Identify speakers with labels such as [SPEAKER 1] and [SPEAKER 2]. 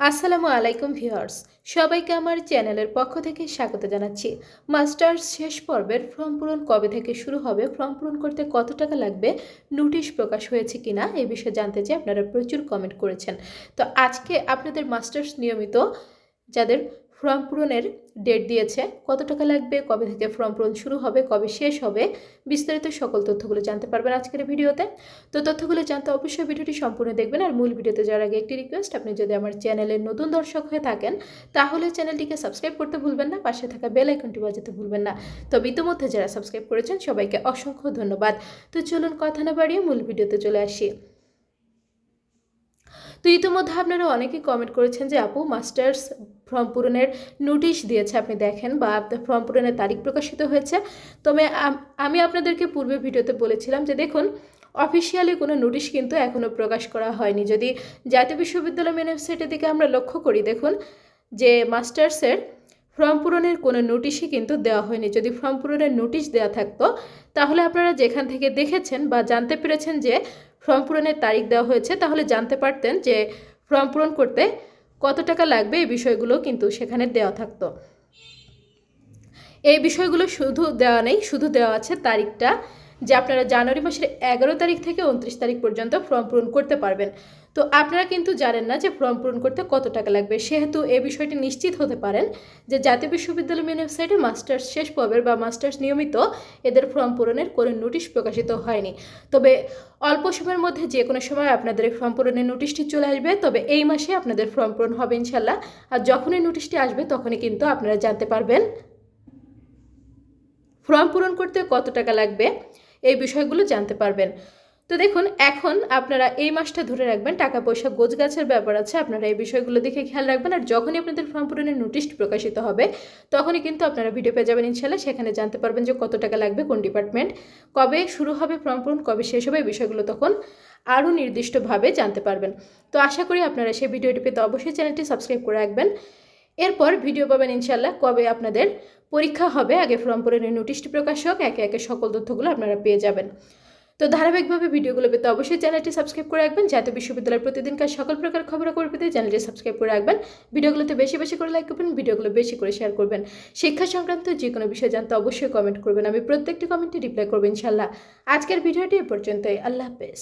[SPEAKER 1] আসসালামু আলাইকুম ভিউয়ার্স, সবাইকে আমার চ্যানেলের পক্ষ থেকে স্বাগত জানাচ্ছি। মাস্টার্স শেষ পর্বের ফর্ম পূরণ কবে থেকে শুরু হবে, ফর্ম পূরণ করতে কত টাকা লাগবে, নোটিশ প্রকাশ হয়েছে কি না এই বিষয়ে জানতে চাই, আপনারা প্রচুর কমেন্ট করেছেন। তো আজকে আপনাদের মাস্টার্স নিয়মিত যাদের ফর্ম পূরণের ডেট দিয়েছে। কত টাকা লাগবে? কবে থেকে ফর্ম পূরণ শুরু হবে? কবে শেষ হবে? বিস্তারিত সকল তথ্যগুলো জানতে পারবেন আজকের ভিডিওতে। তো তথ্যগুলো জানতে অবশ্যই ভিডিওটি সম্পূর্ণ দেখবেন। আর মূল ভিডিওতে যাওয়ার আগে একটি রিকোয়েস্ট আপনি যদি আমার চ্যানেলের নতুন দর্শক হয়ে থাকেন, তাহলে চ্যানেলটিকে সাবস্ক্রাইব করতে ভুলবেন না, পাশে থাকা বেল আইকনটি বাজাতে ভুলবেন না। তবে ইতিমধ্যে যারা সাবস্ক্রাইব করেছেন, সবাইকে অসংখ্য ধন্যবাদ। তো চলুন কথা না বাড়িয়ে মূল ভিডিওতে চলে আসি। তো ইতিমধ্যে আপনারা অনেকেই কমেন্ট করেছেন যে, আপু মাস্টার্স ফর্ম পূরণের নোটিশ দিয়েছে, আপনি দেখেন বা ফর্ম পূরণের তারিখ প্রকাশিত হয়েছে। তবে আমি আপনাদেরকে পূর্বে ভিডিওতে বলেছিলাম যে, দেখুন অফিসিয়ালি কোনো নোটিশ কিন্তু এখনও প্রকাশ করা হয়নি। যদি জাতীয় বিশ্ববিদ্যালয় মেন দিকে আমরা লক্ষ্য করি, দেখুন, যে মাস্টার্সের ফর্ম পূরণের কোনো নোটিশই কিন্তু দেওয়া হয়নি। যদি ফর্ম পূরণের নোটিশ দেওয়া থাকতো, তাহলে আপনারা যেখান থেকে দেখেছেন বা জানতে পেরেছেন যে ফর্ম পূরণের তারিখ দেওয়া হয়েছে, তাহলে জানতে পারতেন যে ফর্ম পূরণ করতে কত টাকা লাগবে এই বিষয়গুলো কিন্তু সেখানে দেওয়া থাকতো। এই বিষয়গুলো শুধু দেওয়া নেই, শুধু দেওয়া আছে তারিখটা। যে আপনারা জানুয়ারি মাসের এগারো তারিখ থেকে উনত্রিশ তারিখ পর্যন্ত ফর্ম পূরণ করতে পারবেন। তো আপনারা কিন্তু জানেন না যে ফর্ম পূরণ করতে কত টাকা লাগবে। সেহেতু এই বিষয়টি নিশ্চিত হতে পারেন যে জাতীয় বিশ্ববিদ্যালয় মেন ওয়েবসাইটে মাস্টার্স শেষ পর্বের বা মাস্টার্স নিয়মিত এদের ফর্ম পূরণের কোনো নোটিশ প্রকাশিত হয়নি। তবে অল্প সময়ের মধ্যে যে কোনো সময় আপনাদের এই ফর্ম পূরণের নোটিশটি চলে আসবে। তবে এই মাসে আপনাদের ফর্ম পূরণ হবে ইনশাল্লাহ আর যখনই নোটিশটি আসবে, তখনই কিন্তু আপনারা জানতে পারবেন ফর্ম পূরণ করতে কত টাকা লাগবে। এই বিষয়গুলো জানতে পারবেন। তো দেখুন, এখন আপনারা এই মাসটা ধরে রাখবেন টাকা পয়সা গোছগাছের ব্যাপার আছে, আপনারা এই বিষয়গুলো দেখে খেয়াল রাখবেন, আর যখনই আপনাদের ফর্ম পূরণের নোটিশটি প্রকাশিত হবে, তখনই কিন্তু আপনারা ভিডিও পেয়ে যাবেন ইনশাল্লাহ সেখানে জানতে পারবেন যে কত টাকা লাগবে, কোন ডিপার্টমেন্ট কবে শুরু হবে, ফর্ম পূরণ কবে শেষ হবে, এই বিষয়গুলো তখন আরও নির্দিষ্টভাবে জানতে পারবেন। তো আশা করি আপনারা সেই ভিডিওটি পেতে অবশ্যই চ্যানেলটি সাবস্ক্রাইব করে রাখবেন। এরপর ভিডিও পাবেন ইনশাল্লাহ কবে আপনাদের পরীক্ষা হবে, আগে ফর্ম পূরণের নোটিশটি প্রকাশ হোক, একে একে সকল তথ্যগুলো আপনারা পেয়ে যাবেন। তো ধারাবাহিকভাবে ভিডিওগুলো পেতে অবশ্যই চ্যানেলটি সাবস্ক্রাইব করে রাখবেন জাতীয় বিশ্ববিদ্যালয়ের প্রতিদিনকার সকল প্রকার খবরাখবর পেতে চ্যানেলটি সাবস্ক্রাইব করে রাখবেন। ভিডিওগুলোতে বেশি বেশি করে লাইক করবেন, ভিডিওগুলো বেশি করে শেয়ার করবেন। শিক্ষা সংক্রান্ত যে কোনো বিষয় জানতে অবশ্যই কমেন্ট করবেন, আমি প্রত্যেকটি কমেন্টে রিপ্লাই করব ইনশাল্লাহ আজকের ভিডিওটি এ পর্যন্তই, আল্লাহ হাফেজ।